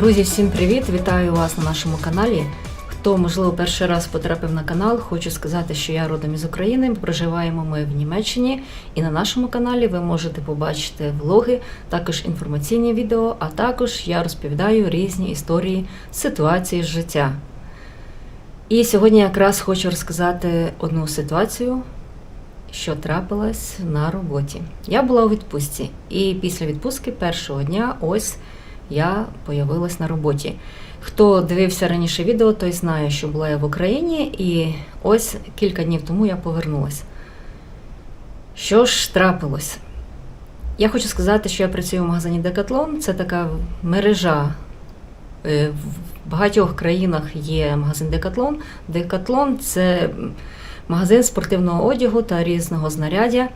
Друзі, всім привіт! Вітаю вас на нашому каналі. Хто, можливо, перший раз потрапив на канал, хочу сказати, що я родом із України. Проживаємо ми в Німеччині, і на нашому каналі ви можете побачити влоги, також інформаційні відео, а також я розповідаю різні історії, ситуації з життя. І сьогодні якраз хочу розказати одну ситуацію, що трапилась на роботі. Я була у відпустці, і після відпустки першого дня ось я появилась на роботі. Хто дивився раніше відео, той знає, що була я в Україні, і ось кілька днів тому я повернулася. Що ж трапилось? Я хочу сказати, що я працюю в магазині Decathlon. Це така мережа. Е, В багатьох країнах є магазин Decathlon. Decathlon – це магазин спортивного одягу та різного знаряддя.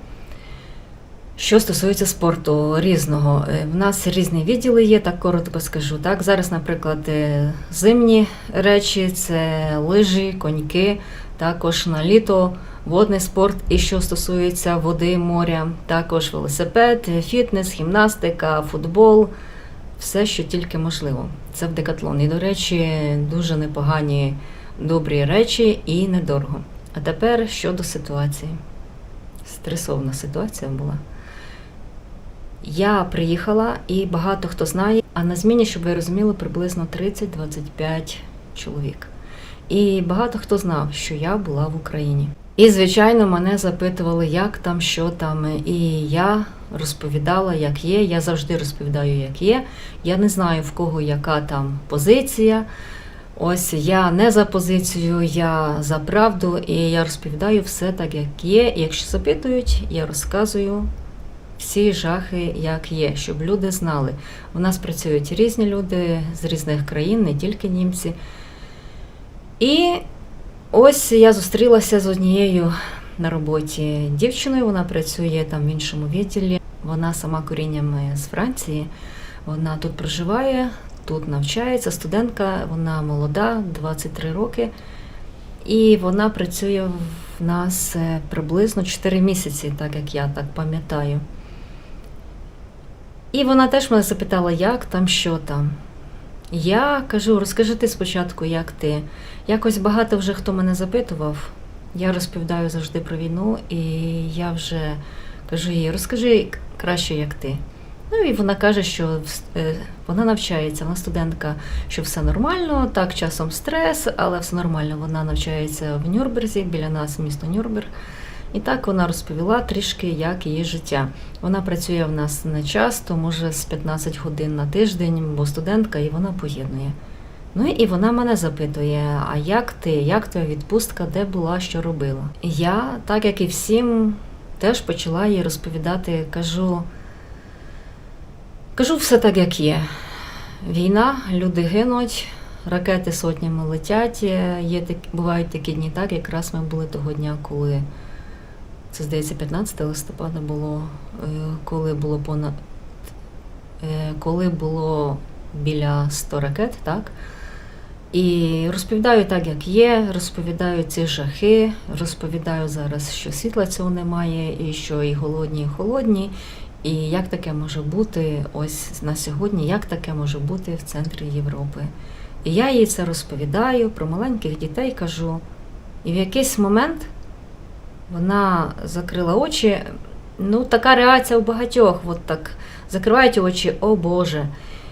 Що стосується спорту різного, Е, в нас різні відділи є, так коротко скажу. Так, зараз, наприклад, е, зимні речі це лижі, коньки, також на літо водний спорт. І що стосується води, моря, також велосипед, фітнес, гімнастика, футбол, все, що тільки можливо. Це в декатлон. І, до речі, дуже непогані добрі речі і недорого. А тепер щодо ситуації. Стресовна ситуація була. Я приїхала і багато хто знає, а на зміні, щоб ви розуміли, приблизно 30-25 чоловік. І багато хто знав, що я була в Україні. І, звичайно, мене запитували, як там, що там. І я розповідала, як є. Я завжди розповідаю, як є. Я не знаю, в кого яка там позиція. Ось я не за позицію, я за правду, і я розповідаю все так, як є. І якщо запитують, я розказую всі жахи, як є, щоб люди знали. У нас працюють різні люди з різних країн, не тільки німці. І ось я зустрілася з однією на роботі дівчиною. Вона працює там в іншому відділі. Вона сама коріннями з Франції. Вона тут проживає, тут навчається. Студентка, вона молода, 23 роки. І вона працює в нас е, приблизно 4 місяці, так як я так пам'ятаю. І вона теж мене запитала, як там, що там. Я кажу, розкажи ти спочатку, як ти. Якось багато вже хто мене запитував. Я розповідаю завжди про війну, і я вже кажу їй, розкажи краще, як ти. Ну і вона каже, що е, вона навчається, вона студентка, що все нормально, так, часом стрес, але все нормально. Вона навчається в Нюрнберзі, біля нас місто Нюрнберг. І так вона розповіла трішки, як її життя. Вона працює в нас не часто, може з 15 годин на тиждень, бо студентка, і вона поєднує. Ну і вона мене запитує: а як ти, як твоя відпустка, де була, що робила? Я, так як і всім, теж почала їй розповідати, кажу, кажу все так, як є. Війна, люди гинуть, ракети сотнями летять. Є бувають такі дні, так якраз ми були того дня, коли це здається 15 листопада було, е, коли було понад е, коли було біля 100 ракет, так? І розповідаю так, як є, розповідаю ці жахи, розповідаю зараз, що світла цього немає, і що і голодні, і холодні. І як таке може бути ось на сьогодні, як таке може бути в центрі Європи. І я їй це розповідаю про маленьких дітей кажу. І в якийсь момент вона закрила очі. Ну, така реакція у багатьох. От так закривають очі, о Боже.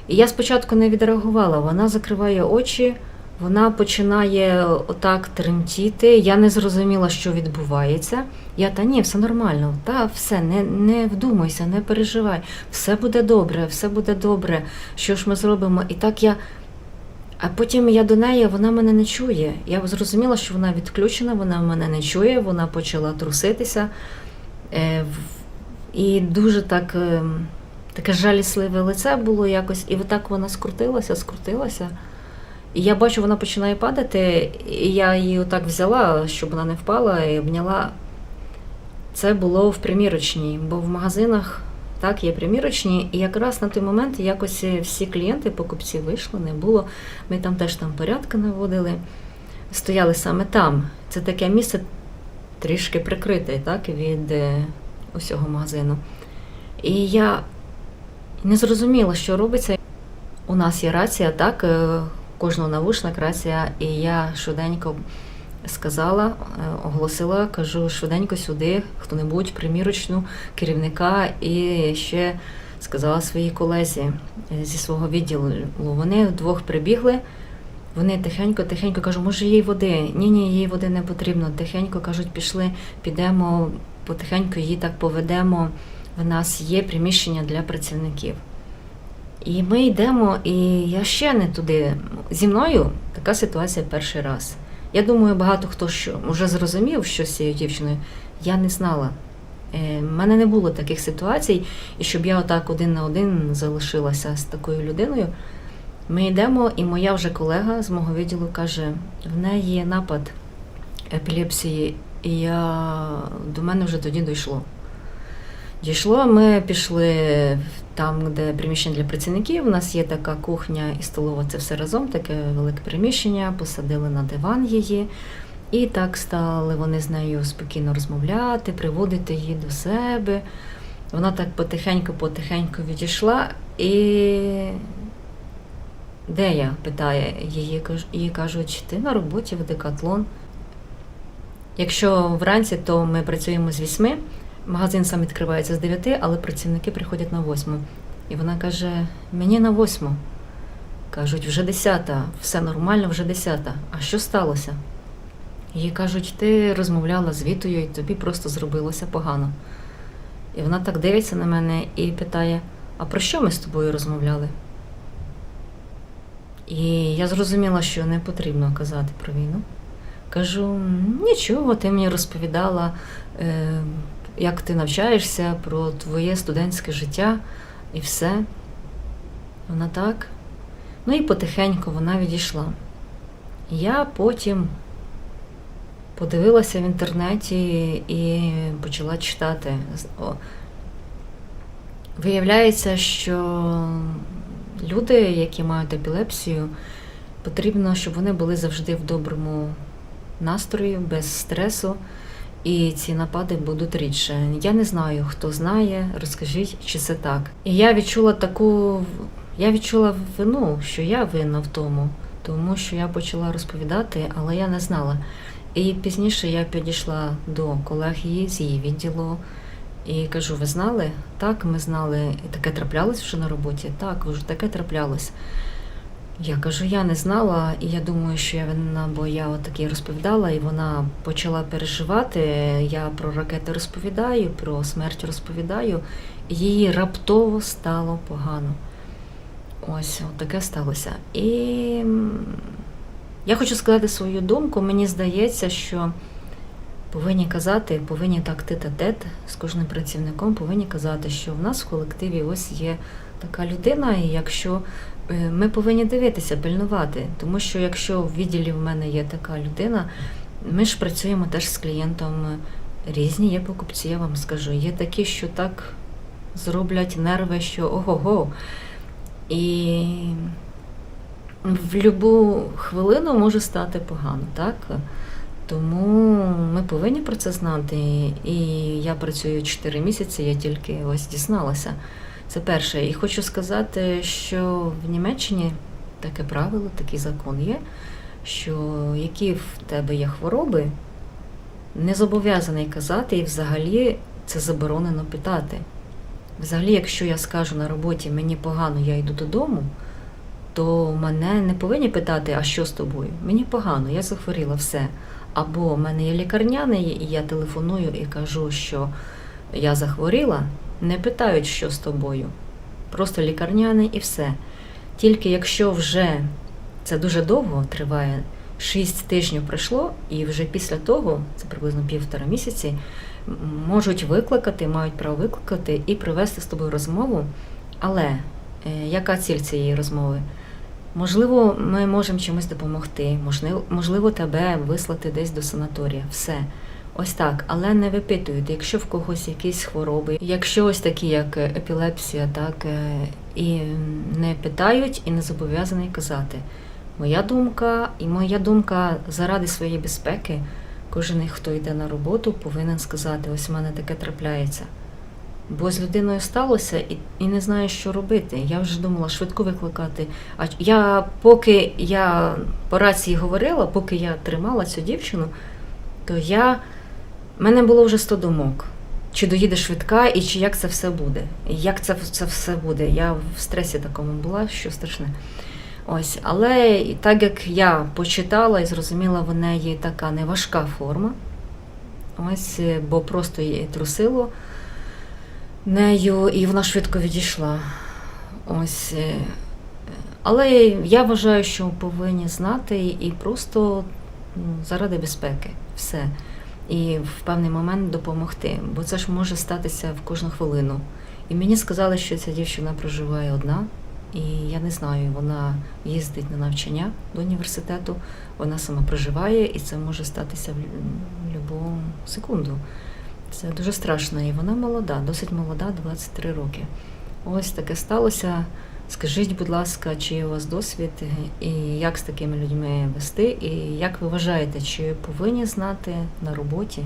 І я спочатку не відреагувала. Вона закриває очі, вона починає отак тремтіти. Я не зрозуміла, що відбувається. Я та ні, все нормально, та все, не, не вдумайся, не переживай, все буде добре, все буде добре. Що ж ми зробимо? І так я. А потім я до неї, вона мене не чує. Я зрозуміла, що вона відключена, вона мене не чує, вона почала труситися. Е, І дуже так, е, таке жалісливе лице було якось, і отак вона скрутилася, скрутилася. І я бачу, вона починає падати, і я її отак взяла, щоб вона не впала, і обняла. Це було в примірочній, бо в магазинах так є примірочні, і якраз на той момент якось всі клієнти, покупці вийшли, не було. Ми там теж там порядки наводили, стояли саме там. Це таке місце трішки прикрите так, від е, усього магазину. І я не зрозуміла, що робиться. У нас є рація, так, е, кожного навушник рація, і я швиденько сказала, е, оголосила, кажу швиденько сюди, хто-небудь, примірочну керівника, і ще сказала своїй колезі е, зі свого відділу. Вони вдвох прибігли. Вони тихенько, тихенько кажу, може їй води. Ні, ні, їй води не потрібно. Тихенько кажуть, пішли, підемо, потихеньку її так поведемо. В нас є приміщення для працівників. І ми йдемо, і я ще не туди. Зі мною така ситуація перший раз. Я думаю, багато хто що вже зрозумів, що з цією дівчиною. Я не знала. Е, мене не було таких ситуацій, і щоб я отак один на один залишилася з такою людиною. Ми йдемо, і моя вже колега з мого відділу каже: в неї є напад епілепсії, і я... до мене вже тоді дійшло. Дійшло, ми пішли там, де приміщення для працівників. У нас є така кухня і столова, це все разом, таке велике приміщення, посадили на диван її. І так стали вони з нею спокійно розмовляти, приводити її до себе. Вона так потихеньку-потихеньку відійшла. І де я? питає її, їй кажуть, ти на роботі в декатлон. Якщо вранці, то ми працюємо з 8, магазин сам відкривається з 9, але працівники приходять на 8. І вона каже: мені на 8. Кажуть, вже 10, все нормально, вже 10. А що сталося? Їй кажуть, ти розмовляла з Вітою, і тобі просто зробилося погано. І вона так дивиться на мене і питає: а про що ми з тобою розмовляли? І я зрозуміла, що не потрібно казати про війну. Кажу, нічого, ти мені розповідала, е, як ти навчаєшся, про твоє студентське життя і все. Вона так. Ну і потихеньку вона відійшла. Я потім подивилася в інтернеті і почала читати. Виявляється, що люди, які мають епілепсію, потрібно, щоб вони були завжди в доброму настрої, без стресу, і ці напади будуть рідше. Я не знаю, хто знає, розкажіть, чи це так. І я відчула таку, я відчула вину, що я винна в тому, тому що я почала розповідати, але я не знала. І пізніше я підійшла до колег її з її відділу. І кажу, ви знали? Так, ми знали. І таке траплялось вже на роботі? Так, вже таке траплялось. Я кажу, я не знала, і я думаю, що я винна, бо я отаке розповідала, і вона почала переживати. Я про ракети розповідаю, про смерть розповідаю, і їй раптово стало погано. Ось, от таке сталося. І я хочу сказати свою думку. Мені здається, що повинні казати, повинні так тет-а-тет з кожним працівником, повинні казати, що в нас в колективі ось є така людина, і якщо ми повинні дивитися, пильнувати, тому що якщо в відділі в мене є така людина, ми ж працюємо теж з клієнтом. Різні є покупці, я вам скажу. Є такі, що так зроблять нерви, що ого-го. І в будь-яку хвилину може стати погано, так? Тому ми повинні про це знати. І я працюю 4 місяці, я тільки ось дізналася. Це перше. І хочу сказати, що в Німеччині таке правило, такий закон є, що які в тебе є хвороби, не зобов'язаний казати, і взагалі це заборонено питати. Взагалі, якщо я скажу на роботі мені погано, я йду додому, то мене не повинні питати, а що з тобою? Мені погано, я захворіла, все. Або в мене є лікарняний, і я телефоную і кажу, що я захворіла, не питають, що з тобою. Просто лікарняний і все. Тільки якщо вже це дуже довго триває, 6 тижнів пройшло, і вже після того, це приблизно півтора місяці, можуть викликати, мають право викликати і провести з тобою розмову. Але е, яка ціль цієї розмови? Можливо, ми можемо чимось допомогти, можливо, тебе вислати десь до санаторія. Все. Ось так, але не випитують, якщо в когось якісь хвороби, якщо ось такі, як епілепсія, так е, і не питають і не зобов'язані казати. Моя думка, і моя думка заради своєї безпеки, кожен, хто йде на роботу, повинен сказати: ось в мене таке трапляється. Бо з людиною сталося і, і не знаю, що робити. Я вже думала швидко викликати. А я поки я по рації говорила, поки я тримала цю дівчину, то я в мене було вже 100 думок. Чи доїде швидка, і чи як це все буде? Як це, це все буде? Я в стресі такому була, що страшне. Ось, але так як я почитала і зрозуміла, в неї така неважка форма. Ось, е, бо просто її трусило нею, і вона швидко відійшла. Ось. е, Але я вважаю, що повинні знати і просто заради безпеки все. І в певний момент допомогти, бо це ж може статися в кожну хвилину. І мені сказали, що ця дівчина проживає одна, і я не знаю, вона їздить на навчання до університету, вона сама проживає, і це може статися в будь-яку секунду. Це дуже страшно. І вона молода, досить молода, 23 роки. Ось таке сталося. Скажіть, будь ласка, чи є у вас досвід, і як з такими людьми вести, і як ви вважаєте, чи повинні знати на роботі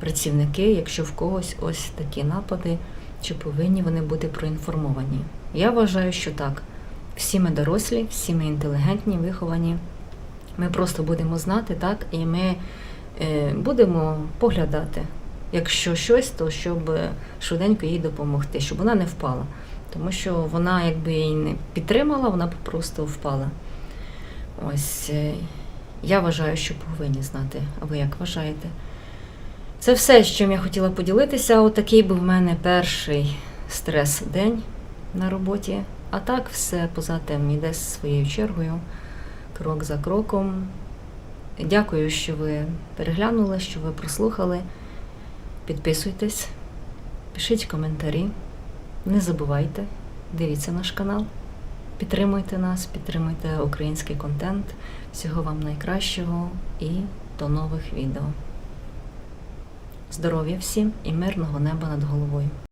працівники, якщо в когось ось такі напади, чи повинні вони бути проінформовані? Я вважаю, що так. Всі ми дорослі, всі ми інтелігентні, виховані. Ми просто будемо знати, так, і ми е, будемо поглядати. Якщо щось, то щоб е, швиденько їй допомогти, щоб вона не впала. Тому що вона, якби її не підтримала, вона б просто впала. Ось е, я вважаю, що повинні знати. А ви як вважаєте? Це все, з чим я хотіла поділитися. Отакий був в мене перший стрес-день на роботі. А так все поза тим йде своєю чергою, крок за кроком. Дякую, що ви переглянули, що ви прослухали. Підписуйтесь, пишіть коментарі. Не забувайте, дивіться наш канал, підтримуйте нас, підтримуйте український контент. Всього вам найкращого і до нових відео. Здоров'я всім і мирного неба над головою!